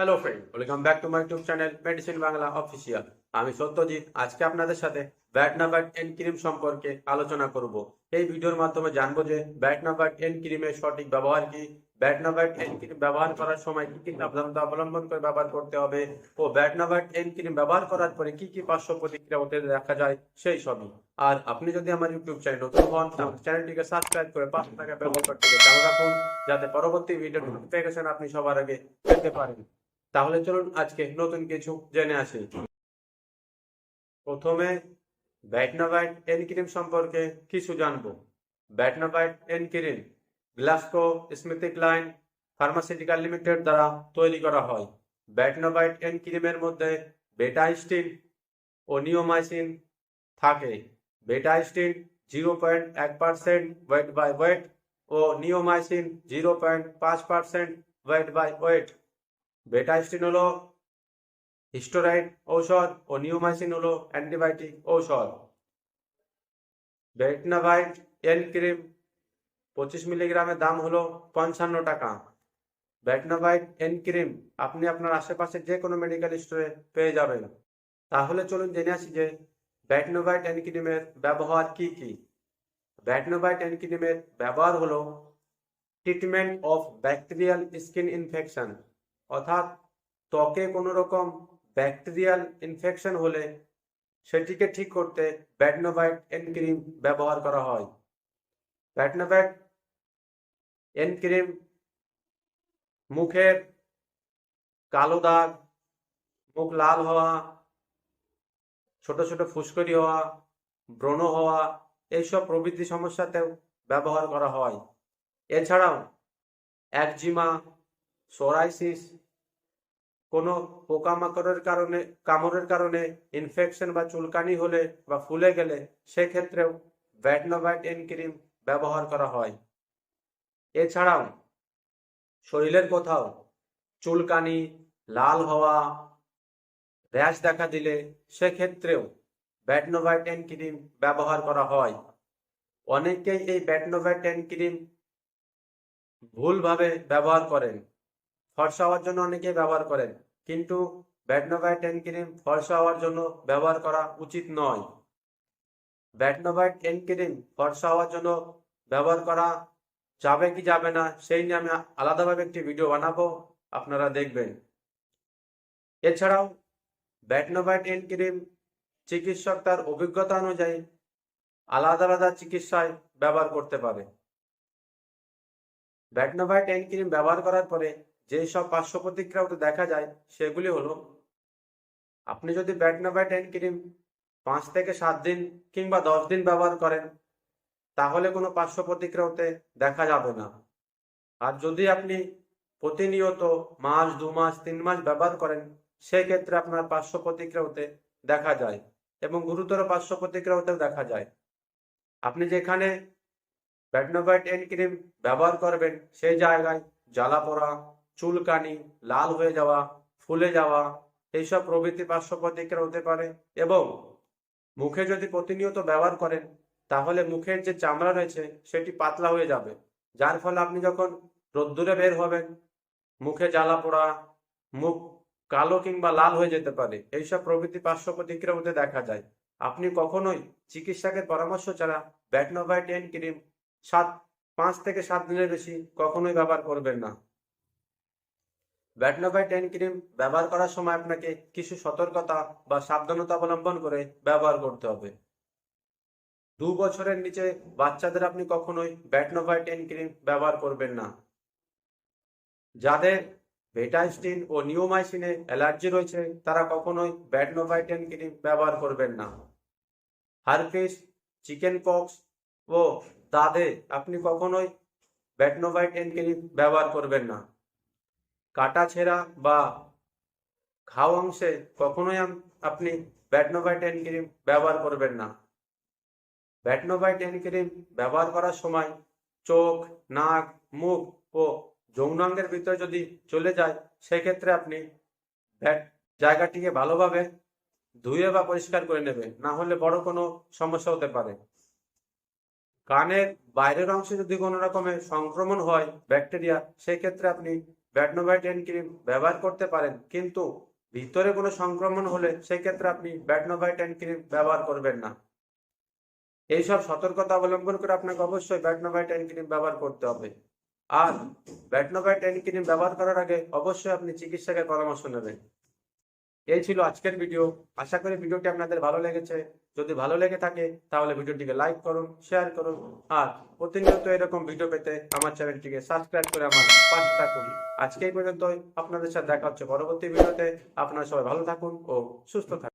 Hello friend welcome back to my YouTube channel medicine Bangla official আমি সত্যজিৎ, আজকে আপনাদের সাথে ব্যাটনাবাট এন ক্রিম সম্পর্কে আলোচনা করব। এই ভিডিওর মাধ্যমে জানব যে ব্যাটনাবাট এন ক্রিমের সঠিক ব্যবহার কি। ব্যাটনাবাট এন ক্রিম ব্যবহার করার সময় কি কি সাবধানতা অবলম্বন করে ব্যবহার করতে হবে ও ব্যাটনাবাট এন ক্রিম ব্যবহার করার পরে কি কি পার্শ্ব প্রতিক্রিয়া হতে দেখা যায় সেই সবই। আর আপনি যদি আমার ইউটিউব চ্যানেল নতুন হন, তাহলে চ্যানেলটিকে সাবস্ক্রাইব করে পাশে থাকা বেল বাটনটিকে চালু রাখুন, যাতে পরবর্তী ভিডিও নোটিফিকেশন আপনি সবার আগে পেতে পারেন। তাহলে চলুন আজকে নতুন কিছু জেনে আসি। প্রথমে ব্যাটনাবাইট এন ক্রিম সম্পর্কে কিছু জানব। Betnovate N cream GlaxoSmithKline pharmaceutical limited দ্বারা তৈরি করা হয়। ব্যাটনাবাইট এন ক্রিমের মধ্যে বেটাইস্টিন ও নিওমাইসিন থাকে। বেটাইস্টিন জিরো পয়েন্ট এক পার্সেন্ট ওয়েট বাই ওয়েট ও নিওমাইসিন জিরো পয়েন্ট পাঁচ percent weight by weight. Betahistine হলো হিস্টোরাইড ঔষধ ও নিউমাইসিন হলো অ্যান্টিবায়োটিক ঔষধ। বেটনাভাইট এন ক্রিম পঁচিশ মিলিগ্রামের দাম হলো পঞ্চান্ন টাকা। ব্যাটনাভাইট এন ক্রিম আপনি আপনার আশেপাশে যে কোনো মেডিকেল স্টোরে পেয়ে যাবেন। তাহলে চলুন জেনে আসি যে ব্যাটনোভাইট এন ক্রিমের ব্যবহার কি কি। ব্যাটনোভাইট এন ক্রিমের ব্যবহার হলো treatment of bacterial skin infection অর্থাৎ ত্বকে কোনো রকম ব্যাকটেরিয়াল ইনফেকশন হলে সেটিকে ঠিক করতে ব্যাটনোভাইট এন ক্রিম ব্যবহার করা হয়। ব্যাটনোভাইট এন ক্রিম মুখের কালো দাগ, মুখ লাল হওয়া, ছোট ছোট ফুসকরি হওয়া, ব্রণ হওয়া, এইসব প্রভৃতি সমস্যাতেও ব্যবহার করা হয়। এছাড়াও একজিমা সোরাইসিস কোনো পোকামাকড়ের কারণে, কামড়ের কারণে ইনফেকশন বা চুলকানি হলে বা ফুলে গেলে সেক্ষেত্রেও ব্যাটনোভাইট এন ক্রিম ব্যবহার করা হয়। এছাড়াও শরীরের কোথাও চুলকানি, লাল হওয়া, র্যাশ দেখা দিলে সেক্ষেত্রেও ব্যাটনোভাইট এন ক্রিম ব্যবহার করা হয়। অনেকেই এই ব্যাটনোভাইট এন ক্রিম ভুলভাবে ব্যবহার করেন। ফর্সা হওয়ার জন্য অনেকেই ব্যবহার করেন, কিন্তু ব্যাটনোভাইট টেন ক্রিম ফর্সা হওয়ার জন্য ব্যবহার করা উচিত নয়। ব্যাটনোভাইট টেন ক্রিম ফর্সা হওয়ার জন্য ব্যবহার করা যাবে কি যাবে না, সেই নিয়ে আমি আলাদাভাবে একটি ভিডিও বানাবো, আপনারা দেখবেন। এছাড়াও ব্যাটনোভাইট টেন ক্রিম চিকিৎসক তার অভিজ্ঞতা অনুযায়ী আলাদা আলাদা চিকিৎসায় ব্যবহার করতে পারে। ব্যাটনোভাইট টেন ক্রিম ব্যবহার করার পরে যেই সব পার্শ্ব প্রতিক্রিয়া হতে দেখা যায়, সেগুলি হলো, আপনি যদি ব্যাটনাবাইট এন ক্রিম পাঁচ থেকে সাত দিন কিংবা দশ দিন ব্যবহার করেন, তাহলে কোনো পার্শ্ব প্রতিক্রিয়া হতে দেখা যাবে না। আর যদি আপনি প্রতিনিয়ত মাস, দু মাস, তিন মাস ব্যবহার করেন, সেক্ষেত্রে আপনার পার্শ্ব প্রতিক্রিয়া হতে দেখা যায় এবং গুরুতর পার্শ্ব প্রতিক্রিয়া হতেও দেখা যায়। আপনি যেখানে ব্যাটনোভাইট এন ক্রিম ব্যবহার করবেন, সেই জায়গায় জ্বালা পোড়া চুলকানি, লাল হয়ে যাওয়া, ফুলে যাওয়া, এইসব প্রভৃতি পার্শ্ব প্রতিক্রিয়া হতে পারে। এবং মুখে যদি প্রতিনিয়ত ব্যবহার করেন, তাহলে মুখের যে চামড়া রয়েছে, সেটি পাতলা হয়ে যাবে। যার ফলে আপনি যখন রোদ্দুরে বের হবেন, মুখে জ্বালা পোড়া, মুখ কালো কিংবা লাল হয়ে যেতে পারে, এইসব প্রভৃতি পার্শ্ব প্রতিক্রিয়া হতে দেখা যায়। আপনি কখনোই চিকিৎসকের পরামর্শ ছাড়া ব্যাটনোভাইট এন ক্রিম সাত, পাঁচ থেকে সাত দিনের বেশি কখনোই ব্যবহার করবেন না। ব্যাটনোভাইট টেন ক্রিম ব্যবহার করার সময় আপনাকে কিছু সতর্কতা বা সাবধানতা অবলম্বন করে ব্যবহার করতে হবে। দু বছরের নিচে বাচ্চাদের আপনি কখনোই ব্যাটনোভাইট টেন ক্রিম ব্যবহার করবেন না। যাদের ভেটাইস্টিন ও নিওমাইসিনে অ্যালার্জি রয়েছে, তারা কখনোই ব্যাটনোভাইট টেন ক্রিম ব্যবহার করবেন না। হারফিস চিকেন পক্স ও দাদে আপনি কখনোই ব্যাটনোভাইট টেন ক্রিম ব্যবহার করবেন না। কাটা ছেঁড়া বা ঘাও অংশে কখনোই আপনি ব্যাটনোভাইট এন ক্রিম ব্যবহার করবেন না। ব্যাটনোভাইট এন ক্রিম ব্যবহার করার সময় চোখ, নাক, মুখ ও যৌনাঙ্গের ভিতরে যদি চলে যায়, সেক্ষেত্রে আপনি জায়গাটিকে ভালোভাবে ধুয়ে বা পরিষ্কার করে নেবেন। না হলে বড় কোনো সমস্যা হতে পারে। কানের বাইরের অংশে যদি কোনো রকমের সংক্রমণ হয় ব্যাকটেরিয়া, সেক্ষেত্রে আপনি ব্যাটনোভাইট এন ক্রিম ব্যবহার করতে পারেন, কিন্তু ভিতরে কোনো সংক্রমণ হলে সেক্ষেত্রে আপনি ব্যাটনোভাইটেন ক্রিম ব্যবহার করবেন না। এইসব সতর্কতা অবলম্বন করে আপনাকে অবশ্যই ব্যাটনোভাইটেন ক্রিম ব্যবহার করতে হবে। আর ব্যাটনোভাইটেন ক্রিম ব্যবহার করার আগে অবশ্যই আপনি চিকিৎসকের পরামর্শ নেবেন। এই ছিল আজকের ভিডিও আশা করি ভিডিওটি আপনাদের ভালো লেগেছে। যদি ভালো লেগে থাকে, তাহলে ভিডিওটিকে লাইক করুন শেয়ার করুন। আর প্রতিনিয়ত এরকম ভিডিও পেতে আমার চ্যানেলটিকে সাবস্ক্রাইব করে আমার পাশে থাকুন। আজকে এই পর্যন্তই। আপনাদের সাথে দেখা হচ্ছে পরবর্তী ভিডিওতে আপনারা সবাই ভালো থাকুন ও সুস্থ থাকুন।